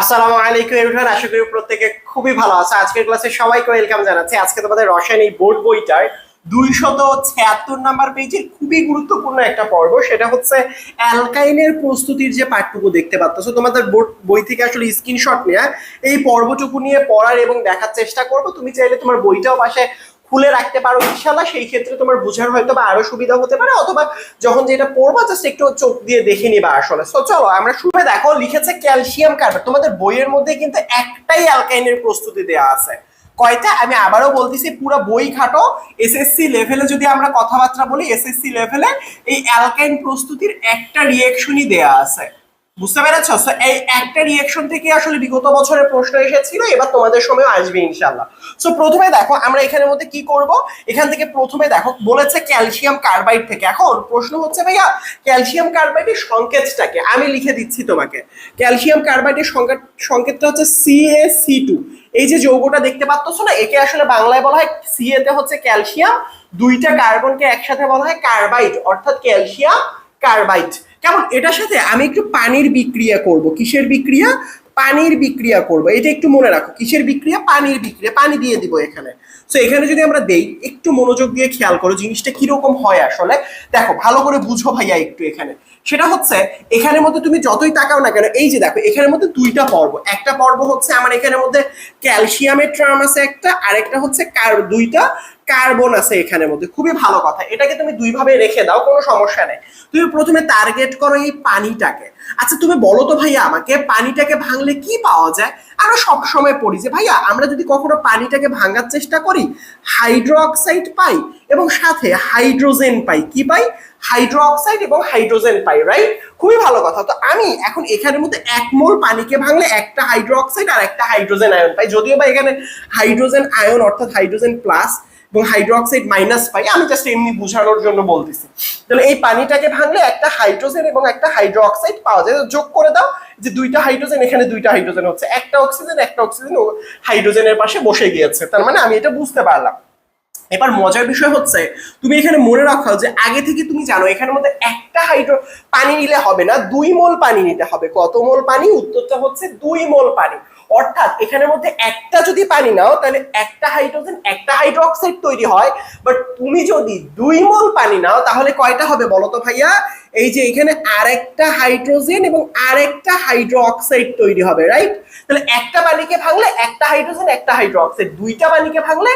আসসালামু আলাইকুম এভরিওয়ান আশা করি প্রত্যেকে খুবই ভালো আছে। আজকের ক্লাসে সবাইকে ওয়েলকাম জানাচ্ছি। আজকে তোমাদের রসায়ন এই বোর্ড বইটার দুইশত ছিয়াত্তর নাম্বার পেজের খুবই গুরুত্বপূর্ণ একটা পর্ব। সেটা হচ্ছে অ্যালকাইনের প্রস্তুতির যে পাঠটুকু দেখতে পাচ্ছ। তোমাদের বই থেকে আসলে স্ক্রিনশট নেওয়া এই পর্বটুকু নিয়ে পড়ার এবং দেখার চেষ্টা করব। তুমি চাইলে তোমার বইটাও পাশে খুলে রাখতে পারো ইনশাল্লাহ সেই ক্ষেত্রে তোমার বোঝার হয়তো বা আরও সুবিধা হতে পারে, অথবা যখন যেটা পড়বা জাস্ট একটু চোখ দিয়ে দেখে নিবা আসলে। সো চলো, আমরা শুরু দেখো, লিখেছে ক্যালসিয়াম কার্বন তোমাদের বইয়ের মধ্যে কিন্তু একটাই অ্যালকাইনের প্রস্তুতি দেওয়া আছে। কয়টা? আমি আবারও বলতেছি, পুরো বই খাটো এসএসসি লেভেলে যদি আমরা কথাবার্তা বলি এসএসসি লেভেলে এই অ্যালকাইন প্রস্তুতির একটা রিয়েকশনই দেয়া আছে। বুঝতে পেরেছ? So, এই একটা রিয়েকশন থেকে আসলে বিগত বছরের প্রশ্ন এসেছিল এবার তোমাদের সময় আসবে ইনশাল্লাহ সো প্রথমে দেখো আমরা এখানের মধ্যে কি করব? এখান থেকে প্রথমে দেখো বলেছে ক্যালসিয়াম কার্বাইড থেকে। এখন প্রশ্ন হচ্ছে ভাইয়া ক্যালসিয়াম কার্বাইডের সংকেতটাকে? আমি লিখে দিচ্ছি তোমাকে। ক্যালসিয়াম কার্বাইডের সংকেত সংকেতটা হচ্ছে সি টু এই যে যৌগটা দেখতে পাচ্ছ না একে আসলে বাংলায় বলা হয় সিএ তে হচ্ছে ক্যালসিয়াম দুইটা কার্বনকে একসাথে বলা হয় কার্বাইড অর্থাৎ ক্যালসিয়াম কার্বাইড কেমন? এটার সাথে আমি একটু পানির বিক্রিয়া করব। কিসের বিক্রিয়া? পানির বিক্রিয়া করব। এটা একটু মনে রাখো। কিসের বিক্রিয়া? পানির বিক্রিয়া। পানি দিয়ে দিব এখানে। তো এখানে যদি আমরা দেই, একটু মনোযোগ দিয়ে খেয়াল করো জিনিসটা কীরকম হয় আসলে। দেখো, ভালো করে বুঝো ভাইয়া একটু এখানে। সেটা হচ্ছে, এখানের মধ্যে তুমি যতই তাকাও না কেন, এই যে দেখো, এখানের মধ্যে দুইটা পর্ব। একটা পর্ব হচ্ছে আমার এখানের মধ্যে ক্যালসিয়ামের ট্রাম আছে একটা আর একটা হচ্ছে কার দুইটা কার্বন আছে এখানের মধ্যে, খুবই ভালো কথা। এটাকে তুমি দুই ভাবে রেখে দাও, কোনো সমস্যা নেই। তুমি প্রথমে টার্গেট করো এই পানিটাকে। আচ্ছা তুমি বলো তো ভাইয়া, আমাকে পানিটাকে ভাঙলে কি পাওয়া যায়? আমরা সবসময় পড়ি যে, ভাইয়া, আমরা যদি কখনো পানিটাকে ভাঙার চেষ্টা করি হাইড্রো অক্সাইড পাই এবং সাথে হাইড্রোজেন পাই। কি পাই? হাইড্রো অক্সাইড এবং হাইড্রোজেন পাই রাইট খুবই ভালো কথা। তো আমি এখন এখানের মধ্যে এক মোল পানিকে ভাঙলে একটা হাইড্রো অক্সাইড আর একটা হাইড্রোজেন আয়ন পাই। যদিও বা এখানে হাইড্রোজেন আয়ন অর্থাৎ হাইড্রোজেন প্লাস এবং হাইড্রোক্সাইড মাইনাস পাই আমি জাস্ট এমনি বোঝানোর জন্য বলতেছি। তাহলে এই পানিটাকে ভাঙলে একটা হাইড্রোজেন এবং একটা হাইড্রো অক্সাইড পাওয়া যায়। যোগ করে দাও যে দুইটা হাইড্রোজেন এখানে দুইটা হাইড্রোজেন হচ্ছে। একটা অক্সিজেন একটা অক্সিজেন হাইড্রোজেনের পাশে বসে গিয়েছে। তার মানে আমি এটা বুঝতে পারলাম। এবার মজার বিষয় হচ্ছে, তুমি এখানে মনে রাখো যে আগে থেকে তুমি জানো, এখানের মধ্যে একটা হাইড্রো পানি নিলে হবে না, দুই মোল পানি নিতে হবে। কত মোল পানি? উত্তরটা হচ্ছে দুই মোল পানি। অর্থাৎ এখানের মধ্যে একটা যদি পানি নাও, তাহলে একটা হাইড্রোজেন, একটা হাইড্রোঅক্সাইড তৈরি হয়। বাট তুমি যদি দুই মোল পানি নাও, তাহলে কয়টা হবে বলো তো ভাইয়া? এই যে এখানে আরেকটা হাইড্রোজেন এবং আরেকটা হাইড্রো অক্সাইড তৈরি হবে রাইট তাহলে একটা পানিকে ভাঙলে একটা হাইড্রোজেন, একটা হাইড্রো অক্সাইড দুইটা পানিকে ভাঙলে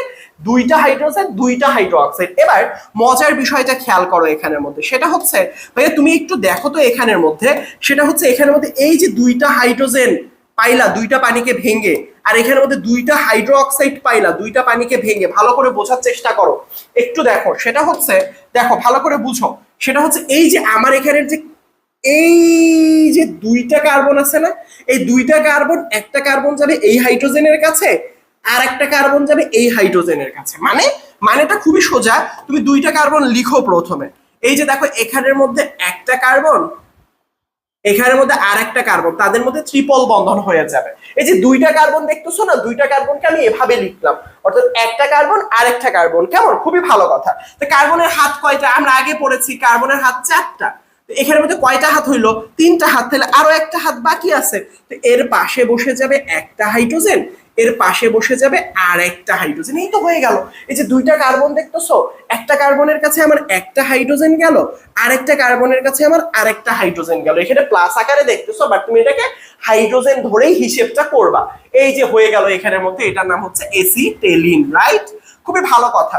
দুইটা হাইড্রোজেন, দুইটা হাইড্রো অক্সাইড এবার মজার বিষয়টা খেয়াল করো এখানের মধ্যে। সেটা হচ্ছে, ভাইয়া তুমি একটু দেখো তো এখানের মধ্যে। সেটা হচ্ছে এখানের মধ্যে এই যে দুইটা হাইড্রোজেন পাইলা, দুইটা পানিকে ভেঙে। আর এখানের মধ্যে দুইটা হাইড্রো অক্সাইড পাইলা, দুইটা পানিকে ভেঙে। ভালো করে বোঝার চেষ্টা করো। একটু দেখো, সেটা হচ্ছে, দেখো, ভালো করে বুঝো। সেটা হচ্ছে এই যে আমার এখানের যে, এই যে দুইটা কার্বন আছে না, এই দুইটা কার্বন, একটা কার্বন যাবে এই হাইড্রোজেনের কাছে, আর একটা কার্বন যাবে এই হাইড্রোজেনের কাছে। মানে মানেটা খুবই সোজা। তুমি দুইটা কার্বন লিখো প্রথমে। এই যে দেখো, এখানের মধ্যে একটা কার্বন এখানের মধ্যে আর একটা কার্বন তাদের মধ্যে ত্রিপল বন্ধন হয়ে যাবে। এই যে দুইটা কার্বন দেখতেছো না, দুইটা কার্বনকে আমি এভাবে লিখলাম। অর্থাৎ একটা কার্বন আর একটা কার্বন কেমন? খুবই ভালো কথা। তো কার্বনের হাত কয়টা? আমরা আগে পড়েছি কার্বনের হাত চারটা। এখানের মধ্যে কয়টা হাত হইল? তিনটা হাত, তাহলে আরও একটা হাত বাকি আছে। তো এর পাশে বসে যাবে একটা হাইড্রোজেন এর পাশে বসে যাবে আর একটা হাইড্রোজেন এই তো হয়ে গেল। এই যে দুইটা কার্বন দেখতেছো, একটা কার্বনের কাছে আমার একটা হাইড্রোজেন গেল আর একটা কার্বনের কাছে আমার আরেকটা হাইড্রোজেন গেল। এখানে প্লাস আকারে দেখতেছো বাট তুমি এটাকে হাইড্রোজেন ধরেই হিসেবটা করবা। এই যে হয়ে গেল এখানের মধ্যে, এটার নাম হচ্ছে এসিটেলিন রাইট খুবই ভালো কথা।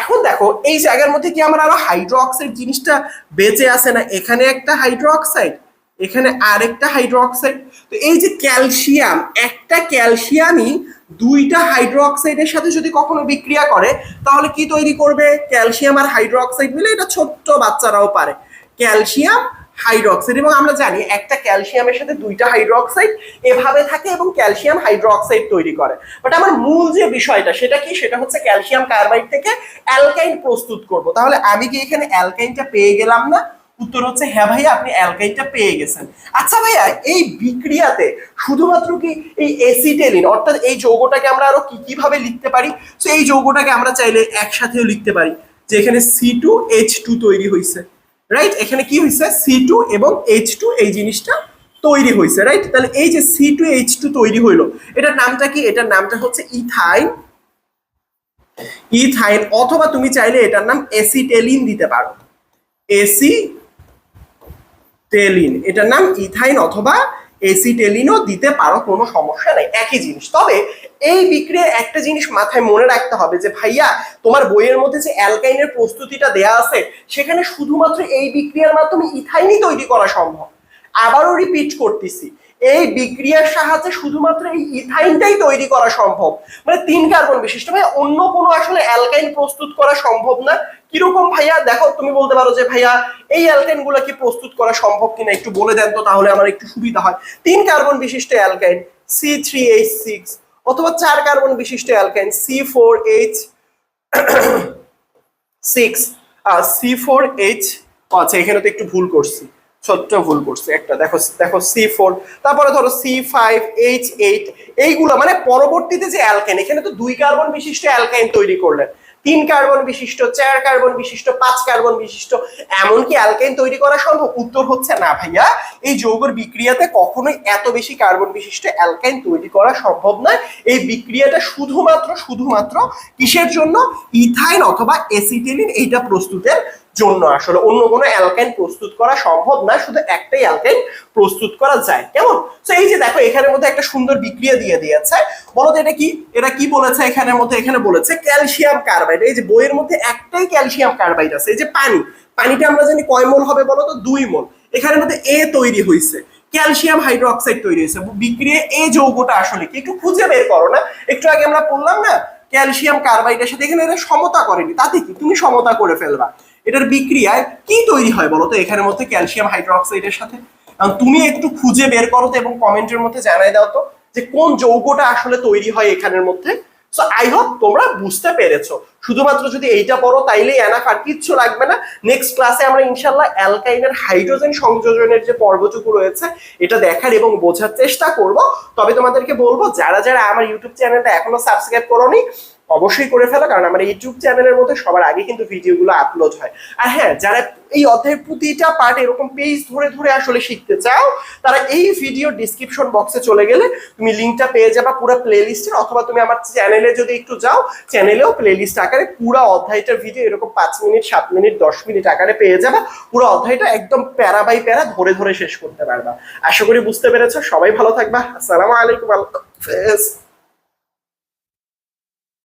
এখন দেখো, এই জায়গার মধ্যে কি আমার আরও হাইড্রো অক্সাইড জিনিসটা বেঁচে আছে না? এখানে একটা হাইড্রো অক্সাইড এখানে আরেকটা হাইড্রো অক্সাইড তো এই যে ক্যালসিয়াম একটা ক্যালসিয়ামই দুইটা হাইড্রো অক্সাইডের সাথে যদি কখনো বিক্রিয়া করে, তাহলে কি তৈরি করবে? ক্যালসিয়াম আর হাইড্রো অক্সাইড মিলে এটা ছোট্ট বাচ্চারাও পারে। ক্যালসিয়াম হাইড্রোক্সাইড এবং আমরা জানি একটা ক্যালসিয়ামের সাথে দুইটা হাইড্রোক্সাইড এভাবে থাকে এবং ক্যালসিয়াম হাইড্রোক্সাইড তৈরি করে। বাট আমার মূল যে বিষয়টা, সেটা কি? সেটা হচ্ছে ক্যালসিয়াম কার্বাইড থেকে অ্যালকাইন প্রস্তুত করব। তাহলে আমি কি এখানে অ্যালকাইনটা পেয়ে গেলাম না? উত্তর হচ্ছে হ্যাঁ ভাইয়া, আপনি অ্যালকাইনটা পেয়ে গেছেন। আচ্ছা ভাইয়া, এই বিক্রিয়াতে শুধুমাত্র কি এই এসিটেলিন অর্থাৎ এই যৌগটাকে আমরা আরও কি কীভাবে লিখতে পারি? তো এই যৌগটাকে আমরা চাইলে একসাথেও লিখতে পারি, যে এখানে সি টু এইচ টু তৈরি হয়েছে রাইট এখানে কি হয়েছে সি টু এবং এইচ টু এই জিনিসটা তৈরি হয়েছে রাইট তাহলে এই যে সি টু এইচ টু তৈরি হইল, এটার নামটা কি? এটার নামটা হচ্ছে ইথাইন ইথাইন অথবা তুমি চাইলে এটার নাম এসিটেলিন দিতে পারো। Acetylene. এটার নাম ইথাইন অথবা এসিটেলিনও দিতে পারো, কোনো সমস্যা নেই, একই জিনিস। তবে এই বিক্রিয়ার একটা জিনিস মাথায় মনে রাখতে হবে যে, ভাইয়া, তোমার বইয়ের মধ্যে যে অ্যালকাইনের প্রস্তুতিটা দেয়া আছে, সেখানে শুধুমাত্র এই বিক্রিয়ার মাধ্যমে ইথাইনই তৈরি করা সম্ভব। আবারও রিপিট করতেছি এই বিক্রিয়ার সাহায্যে শুধুমাত্র এই ইথাইনটাই তৈরি করা সম্ভব। মানে তিন কার্বন বিশিষ্ট। ভাই অন্য কোনো আসলে অ্যালকাইন প্রস্তুত করা সম্ভব না। কীরকম ভাইয়া? দেখো, তুমি বলতে পারো যে ভাইয়া, এই অ্যালকাইনগুলা কি প্রস্তুত করা সম্ভব কিনা একটু বলে দেন তো, তাহলে আমার একটু সুবিধা হয়। তিন কার্বন বিশিষ্ট alkyne, C three H six অথবা চার কার্বন বিশিষ্ট alkyne, C four H six C four H আচ্ছা এখানে তো একটু ভুল করছি। ছোট্ট ভুল করছি। একটা, দেখো দেখো সি ফোর তারপরে ধরো সি ফাইভ এইচ এইট এইগুলো মানে পরবর্তীতে যে অ্যালকাইন এখানে তো দুই কার্বন বিশিষ্ট অ্যালকাইন তৈরি করলেন। তিন কার্বন বিশিষ্ট, চার কার্বন বিশিষ্ট, পাঁচ কার্বন বিশিষ্ট, এমনকি অ্যালকাইন তৈরি করা সম্ভব? উত্তর হচ্ছে না, ভাইয়া। এই যৌগর বিক্রিয়াতে কখনোই এত বেশি কার্বন বিশিষ্ট অ্যালকাইন তৈরি করা সম্ভব নয়। এই বিক্রিয়াটা শুধুমাত্র শুধুমাত্র কিসের জন্য? ইথাইন অথবা এসিটিলিন এইটা প্রস্তুতের জন্য। আসলে অন্য কোনো অ্যালকাইন প্রস্তুত করা সম্ভব না, শুধু একটাই অ্যালকাইন প্রস্তুত করা যায়। কেমন? তো এই যে দেখো, এখানের মধ্যে একটা সুন্দর বিক্রিয়া দিয়ে দিয়েছে। বলো তো এটা কি? এটা কি বলেছে এখানের মধ্যে? এখানে বলেছে ক্যালসিয়াম কার্বাইড এই যে বইয়ের মধ্যে একটাই ক্যালসিয়াম কার্বাইড আছে। এই যে পানি। পানিটা আমরা জানি কয় মোল হবে বলো তো? দুই মোল। এখানের মধ্যে এ তৈরি হয়েছে ক্যালসিয়াম হাইড্রোক্সাইড তৈরি হয়েছে বিক্রিয়া এই যৌগটা আসলে কি? একটু খুঁজে বের করো না। একটু আগে আমরা বললাম না? ক্যালসিয়াম কার্বাইডের সাথে এখানে এরা সমতা করেনি। তাতে কি? তুমি সমতা করে ফেলবা। এটার বিক্রিয়ায় কি তৈরি হয় বলো তো? এখানের মধ্যে ক্যালসিয়াম হাইড্রোক্সাইডের সাথে। এখন তুমি একটু খুঁজে বের করো তো এবং কমেন্টের মধ্যে জানাই দাও তো যে কোন যৌগটা আসলে তৈরি হয় এখানের মধ্যে। সো আই হোপ তোমরা বুঝতে পেরেছ। শুধুমাত্র যদি এইটা পড়ো তাইলেই এনাফ আর কিচ্ছু লাগবে না। নেক্সট ক্লাসে আমরা ইনশাল্লাহ অ্যালকাইনের হাইড্রোজেন সংযোজনের যে পর্বটুকু রয়েছে, এটা দেখার এবং বোঝার চেষ্টা করব। তবে তোমাদেরকে বলব, যারা যারা আমার ইউটিউব চ্যানেলটা এখনও সাবস্ক্রাইব করোনি অবশ্যই করে ফেলো, কারণ আমার ইউটিউব চ্যানেলের মধ্যে সবার আগে কিন্তু ভিডিওগুলো আপলোড হয়। আর হ্যাঁ যারা এই অধ্যায়ের প্রতিটা পার্ট এরকম পেজ ধরে ধরে আসলে শিখতে চাও, তারা এই ভিডিও ডিসক্রিপশন বক্সে চলে গেলে তুমি লিঙ্কটা পেয়ে যাবা পুরো প্লেলিস্টের অথবা তুমি আমার চ্যানেলে যদি একটু যাও চ্যানেলেও প্লেলিস্ট আকারে পুরো অধ্যায়টার ভিডিও এরকম পাঁচ মিনিট সাত মিনিট দশ মিনিট আকারে পেয়ে যাবা, পুরো অধ্যায়টা একদম প্যারা বাই প্যারা ধরে ধরে শেষ করতে পারবা। আশা করি বুঝতে পেরেছ, সবাই ভালো থাকবা, আসসালামু আলাইকুম, আল্লাহ